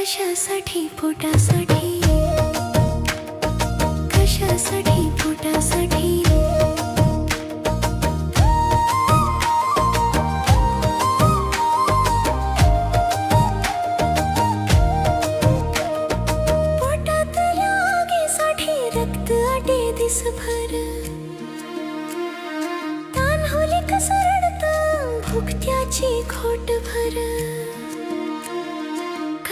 कशासाठी पोटासाठी? कशासाठी पोटासाठी? पोटातल्या रक्त दिसभर. तान होली कसरडत भुकत्याची खोट भर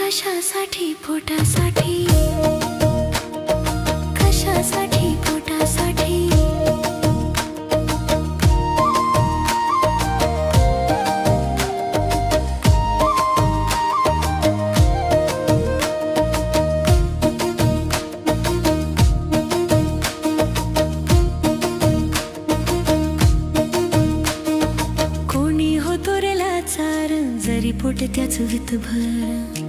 कशासाठी पोटासाठी? कशासाठी पोटासाठी? कोणी होतो रे लाचार? जरी पोट त्याच वित भर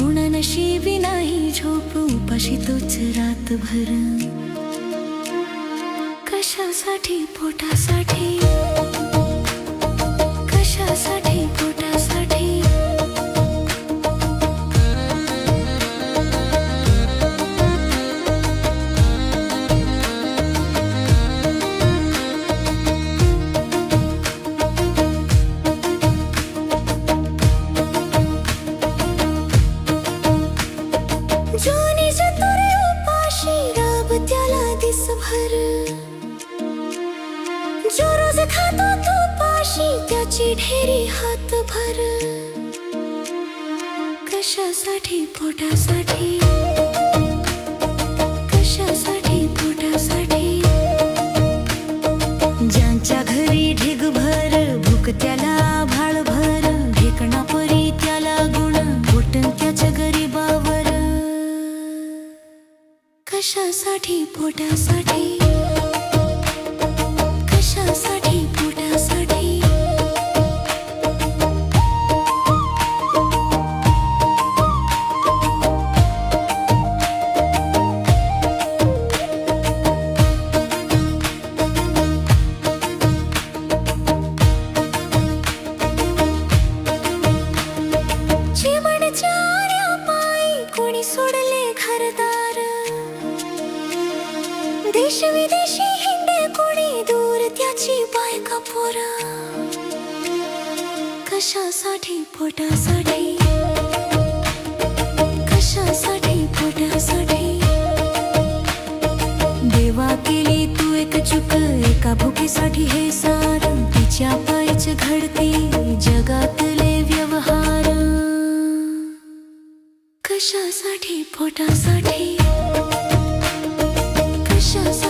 कुणा नशिबी नाही झोप उपाशी तोच रातभर. कशासाठी पोटासाठी? जोनी उपाशी राब त्याला दिसभर. जो रोज खातो तो पाशी त्याची ढेरी हात भर कशासाठी पोटासाठी? कशासाठी पोटासाठी? ज्यांच्या घरी ढिगभर भूक त्याला कशासाठी पोटासाठी? कशासाठी? देश विदेशी हिंडे कोणी दूर त्याची बायका पोर कशासाठी पोटासाठी? कशासाठी पोटासाठी? देवा केली तू एक चुक एका भुकेसाठी हे सार. तिच्या पायच घडते जगातले व्यवहार. कशासाठी पोटासाठी? precious.